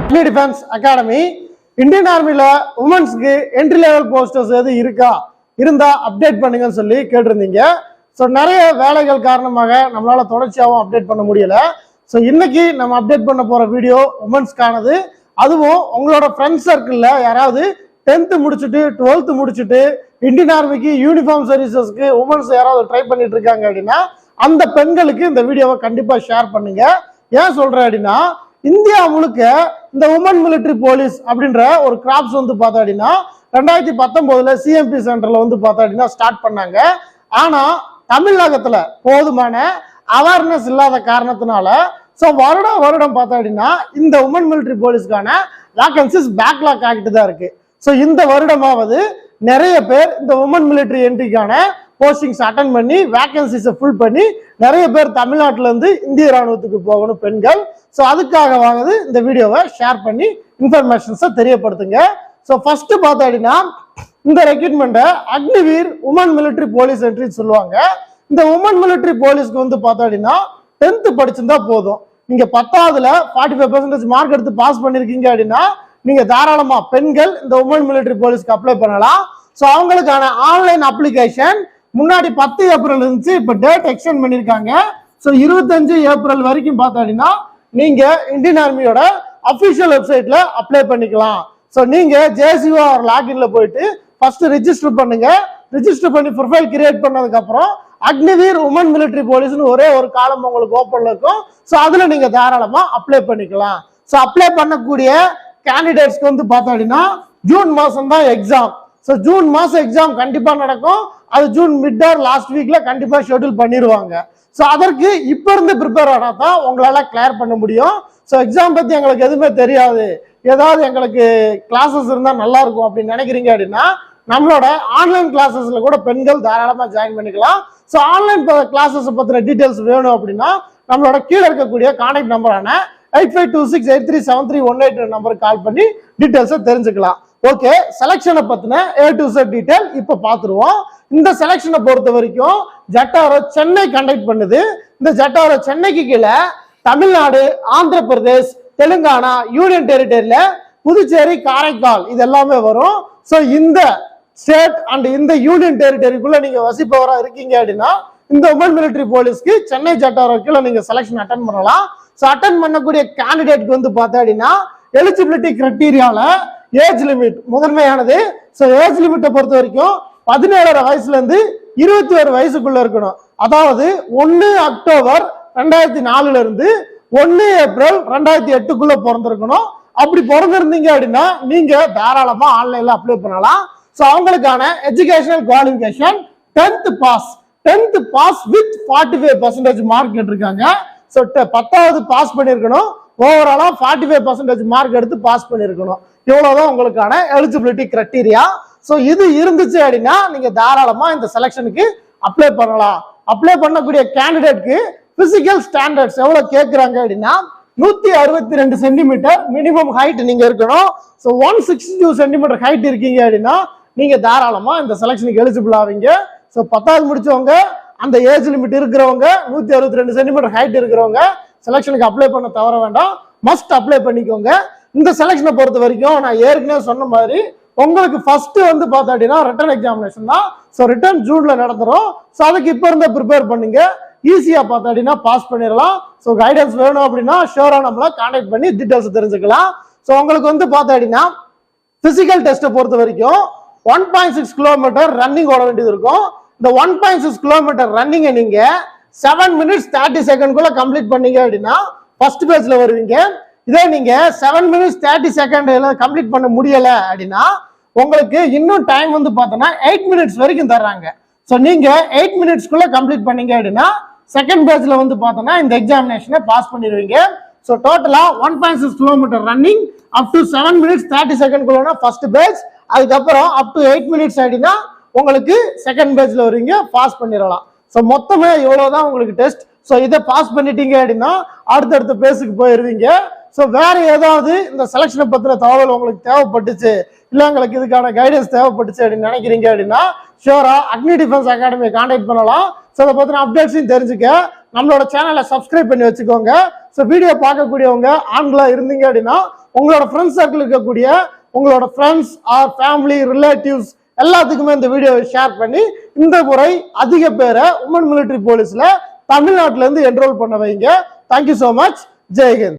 அக்னி defence academy Indian ஆர்மியில் உமன்ஸ்க்கு entry level posters எது இருக்கா? இருந்தா அப்டேட் பண்ணுங்கன்னு சொல்லி கேட்டிருந்தீங்க. ஸோ நிறைய வேலைகள் காரணமாக நம்மளால தொடர்ச்சியாகவும் அப்டேட் பண்ண முடியல. ஸோ இன்னைக்கு நம்ம அப்டேட் பண்ண போற வீடியோ உமன்ஸ்க்கானது அதுவும் உங்களோட ஃப்ரெண்ட்ஸ் சர்க்கிளில் யாராவது டென்த்து முடிச்சுட்டு டுவெல்த்து முடிச்சுட்டு இந்தியன் ஆர்மிக்கு யூனிஃபார்ம் சர்வீசஸ்க்கு உமன்ஸ் யாராவது ட்ரை பண்ணிட்டு இருக்காங்க அப்படின்னா அந்த பெண்களுக்கு இந்த வீடியோவை கண்டிப்பாக ஷேர் பண்ணுங்க. ஏன் சொல்றேன் அப்படின்னா இந்தியா முழுக்க இந்த உமன் மிலிட்டரி போலீஸ் அப்படின்ற ஒரு கிராப்ஸ் வந்து பார்த்தா அப்படின்னா ரெண்டாயிரத்தி பத்தொன்பதுல சிஎம்பி சென்டர்ல வந்து பார்த்தா அப்படின்னா ஸ்டார்ட் பண்ணாங்க. ஆனா தமிழகத்துல போதுமான அவேர்னஸ் இல்லாத காரணத்தினால ஸோ வருடம் வருடம் பார்த்தா அப்படின்னா இந்த உமன் மிலிட்டரி போலீஸ்க்கான வேக்கன்சிஸ் பேக்லாக் ஆகிட்டு தான் இருக்கு. ஸோ இந்த வருடமாவது நிறைய பேர் இந்த உமன் மிலிட்டரி என்ட்ரிக்கான போஸ்டிங்ஸ் அட்டன் பண்ணி வேகன்சிஸை ஃபுல் பண்ணி நிறைய பேர் தமிழ்நாட்டிலேருந்து இந்திய ராணுவத்துக்கு போகணும் பெண்கள். ஸோ அதுக்காக வாங்குது இந்த வீடியோவை ஷேர் பண்ணி இன்ஃபர்மேஷன்ஸை தெரியப்படுத்துங்க. ஸோ ஃபஸ்ட்டு பார்த்தோம் அப்படின்னா இந்த ரெக்ரூட்மெண்ட்டை அக்னிவீர் உமன் மிலிட்ரி போலீஸ் என்ட்ரின்னு சொல்லுவாங்க. இந்த உமன் மிலிட்டரி போலீஸ்க்கு வந்து பார்த்தோம் அப்படின்னா டென்த்து படிச்சிருந்தா போதும். நீங்கள் பத்தாவதுல ஃபார்ட்டி ஃபைவ் பர்சன்டேஜ் மார்க் எடுத்து பாஸ் பண்ணியிருக்கீங்க அப்படின்னா நீங்கள் தாராளமாக பெண்கள் இந்த உமன் மிலிட்டரி போலீஸ்க்கு அப்ளை பண்ணலாம். ஸோ அவங்களுக்கான ஆன்லைன் அப்ளிகேஷன் முன்னாடி பத்து ஏப்ரல் இருந்துச்சு இப்போ டேட் எக்ஸ்டெண்ட் பண்ணியிருக்காங்க ஸோ இருபத்தஞ்சு ஏப்ரல் வரைக்கும் பார்த்தா அப்படின்னா நீங்க இந்தியன் ஆர்மியோட அஃபிஷியல் வெப்சைட்ல அப்ளை பண்ணிக்கலாம். ஸோ நீங்க ஜேசிஓ லாகின்ல போயிட்டு ஃபர்ஸ்ட் ரிஜிஸ்டர் பண்ணுங்க. ரிஜிஸ்டர் பண்ணி ப்ரொஃபைல் கிரியேட் பண்ணதுக்கு அப்புறம் அக்னிவீர் உமன் மிலிட்டரி போலீஸ்னு ஒரே ஒரு காலம் உங்களுக்கு ஓப்பன்ல இருக்கும். ஸோ அதுல நீங்க தாராளமா அப்ளை பண்ணிக்கலாம். ஸோ அப்ளை பண்ணக்கூடிய கேண்டிடேட்ஸ்க்கு வந்து பார்த்தோம் அப்படின்னா ஜூன் மாசம் தான் எக்ஸாம் ஸோ ஜூன் மாசம் எக்ஸாம் கண்டிப்பா நடக்கும். அது ஜூன் மிட் ஆர் லாஸ்ட் வீக்ல கண்டிப்பா ஷெட்யூல் பண்ணிடுவாங்க. ஸோ அதற்கு இப்போ இருந்து ப்ரிப்பேர் ஆனால் தான் உங்களால் கிளியர் பண்ண முடியும். ஸோ எக்ஸாம் பற்றி எங்களுக்கு எதுவுமே தெரியாது. ஏதாவது எங்களுக்கு கிளாஸஸ் இருந்தால் நல்லா இருக்கும் அப்படின்னு நினைக்கிறீங்க அப்படின்னா நம்மளோட ஆன்லைன் கிளாஸஸில் கூட பெண்கள் தாராளமாக ஜாயின் பண்ணிக்கலாம். ஸோ ஆன்லைன் கிளாஸஸ் பற்றின டீட்டெயில்ஸ் வேணும் அப்படின்னா நம்மளோட கீழே இருக்கக்கூடிய contact நம்பரான eight five two six eight three seven three one eight நம்பருக்கு கால் பண்ணி டீட்டெயில்ஸை தெரிஞ்சுக்கலாம். ஓகே செலெக்ஷனை பற்றின ஏ டு செட் டீட்டெயில் இப்போ பார்த்துருவோம் இந்த செலெக்ஷனை பொறுத்த வரைக்கும் ஜட்டாரோ சென்னை கண்டக்ட் பண்ணுது. இந்த ஜட்டாரோ சென்னைக்கு கீழே தமிழ்நாடு ஆந்திர பிரதேஷ் தெலுங்கானா யூனியன் டெரிட்டரியில புதுச்சேரி காரைக்கால் இது எல்லாமே வரும். ஸோ இந்த ஸ்டேட் அண்ட் இந்த யூனியன் டெரிட்டரிக்குள்ள நீங்க வசிப்பவராக இருக்கீங்க அப்படின்னா இந்த உமன் மிலிட்டரி போலீஸ்க்கு சென்னை ஜட்டாரோ கீழே நீங்க செலெக்ஷன் அட்டன் பண்ணலாம். ஸோ அட்டன் பண்ணக்கூடிய கேண்டிடேட்க்கு வந்து பார்த்தா அப்படின்னா எலிஜிபிலிட்டி கிரைட்டீரியாவில் ஏஜ் லிமிட் முதன்மையானது. ஸோ ஏஜ் லிமிட்டை பொறுத்த வரைக்கும் பதினேழரை வயசுல இருந்து இருபத்தி ஒரு வயசுக்குள்ள இருக்கணும். அதாவது ஒன்னு அக்டோபர் ரெண்டாயிரத்தி நாலுல இருந்து ஒன்னு ஏப்ரல் ரெண்டாயிரத்தி எட்டுக்குள்ள பிறந்திருக்கணும். அப்படி பிறந்திருந்தீங்க அப்படின்னா நீங்க தாராளமா ஆன்லைன்ல அப்ளை பண்ணலாம். ஸோ அவங்களுக்கான educational qualification tenth pass tenth pass with forty five percentage mark கேட்டிருக்காங்க ஸோ பத்தாவது பாஸ் பண்ணியிருக்கணும். ஓவராலாக ஃபார்ட்டி ஃபைவ் பர்சன்டேஜ் மார்க் எடுத்து பாஸ் பண்ணியிருக்கணும். இவ்வளோதான் உங்களுக்கான எலிஜிபிலிட்டி கிரைட்டீரியா ஸோ இது இருந்துச்சு அப்படின்னா நீங்க தாராளமா இந்த செலெக்ஷனுக்கு அப்ளை பண்ணலாம். அப்ளை பண்ணக்கூடிய கேண்டிடேட்க்கு பிசிக்கல் ஸ்டாண்டர்ட்ஸ் எவ்வளவு கேட்குறாங்க அப்படின்னா நூத்தி அறுபத்தி ரெண்டு சென்டிமீட்டர் மினிமம் ஹைட் நீங்க இருக்கணும். So one sixty two centimetre height இருக்கீங்க அப்படின்னா நீங்க தாராளமா இந்த செலெக்ஷனுக்கு எலிஜிபிள் ஆவீங்க. ஸோ பத்தாவது முடிச்சவங்க அந்த ஏஜ் லிமிட் இருக்கிறவங்க நூத்தி அறுபத்தி ரெண்டு சென்டிமீட்டர் ஹைட் இருக்கிறவங்க செலெக்ஷனுக்கு அப்ளை பண்ண தவற வேண்டாம். மஸ்ட் அப்ளை பண்ணிக்கோங்க. இந்த செலெக்ஷனை பொறுத்த வரைக்கும் நான் ஏற்கனவே சொன்ன மாதிரி உங்களுக்கு ஃபர்ஸ்ட் வந்து பார்த்தா அப்படின்னா ரிட்டன் எக்ஸாமினேஷன் தான். ஸோ ரிட்டர்ன் ஜூன்ல நடத்துகிறோம் ஸோ அதுக்கு இப்போ இருந்தே ப்ரிப்பேர் பண்ணுங்க. ஈஸியா பார்த்தா அப்படின்னா பாஸ் பண்ணிடலாம். ஸோ கைடன்ஸ் வேணும் அப்படின்னா ஷியோரா நம்மள கான்டாக்ட் பண்ணி டீட்டெயில்ஸ் தெரிஞ்சுக்கலாம். ஸோ உங்களுக்கு வந்து பார்த்தா அப்படின்னா பிசிக்கல் டெஸ்ட்டை பொறுத்த வரைக்கும் one point six kilometre running ஓட வேண்டியது இருக்கும். இந்த ஒன் பாயிண்ட் சிக்ஸ் கிலோமீட்டர் ரன்னிங்கை நீங்கள் செவன் மினிட்ஸ் தேர்ட்டி செகண்ட்குள்ளே கம்ப்ளீட் பண்ணீங்க அப்படின்னா ஃபர்ஸ்ட் பேஜில் வருவீங்க. இதே நீங்க seven minutes thirty second complete பண்ண முடியல அப்படின்னா உங்களுக்கு இன்னும் டைம் வந்து பார்த்தோன்னா எயிட் மினிட்ஸ் வரைக்கும் தர்றாங்க. ஸோ நீங்க எயிட் மினிட்ஸ்க்குள்ள கம்ப்ளீட் பண்ணீங்க அப்படின்னா செகண்ட் பேஜ்ல வந்து பார்த்தோன்னா இந்த எக்ஸாமினேஷனை பாஸ் பண்ணிடுவீங்க. ஸோ டோட்டலா one point six kilometre running up to seven minutes thirty second first page அதுக்கப்புறம் அப் டு எயிட் மினிட்ஸ் ஆயிடுனா உங்களுக்கு செகண்ட் பேஜ்ல வருவீங்க பாஸ் பண்ணிடலாம். ஸோ மொத்தமே இவ்வளவுதான் உங்களுக்கு டெஸ்ட் ஸோ இதை பாஸ் பண்ணிட்டீங்க அப்படின்னா அடுத்தடுத்த பேஸுக்கு போயிருவீங்க. ஸோ வேற ஏதாவது இந்த செலெக்ஷனை பத்தின தகவல் உங்களுக்கு தேவைப்பட்டுச்சு? இல்லை எங்களுக்கு இதுக்கான கைடன்ஸ் தேவைப்பட்டுச்சு அப்படின்னு நினைக்கிறீங்க அப்படின்னா ஷியோரா அக்னி டிஃபென்ஸ் அகாடமியை கான்டாக்ட் பண்ணலாம். ஸோ அதை பத்தின அப்டேட்ஸையும் தெரிஞ்சுக்க. நம்மளோட சேனலை சப்ஸ்கிரைப் பண்ணி வச்சுக்கோங்க. ஸோ வீடியோ பார்க்கக்கூடியவங்க ஆண்களாக இருந்தீங்க அப்படின்னா உங்களோட ஃப்ரெண்ட்ஸ் சர்க்கிள் இருக்கக்கூடிய உங்களோட ஃப்ரெண்ட்ஸ் ஆர் ஃபேமிலி ரிலேட்டிவ்ஸ் எல்லாத்துக்குமே இந்த வீடியோவை ஷேர் பண்ணி இந்த முறை அதிக பேரை உமன் மிலிட்டரி போலீஸில் தமிழ்நாட்டிலேருந்து என்ரோல் பண்ண வைங்க. தேங்க்யூ ஸோ மச் ஜெய்ஹிந்த்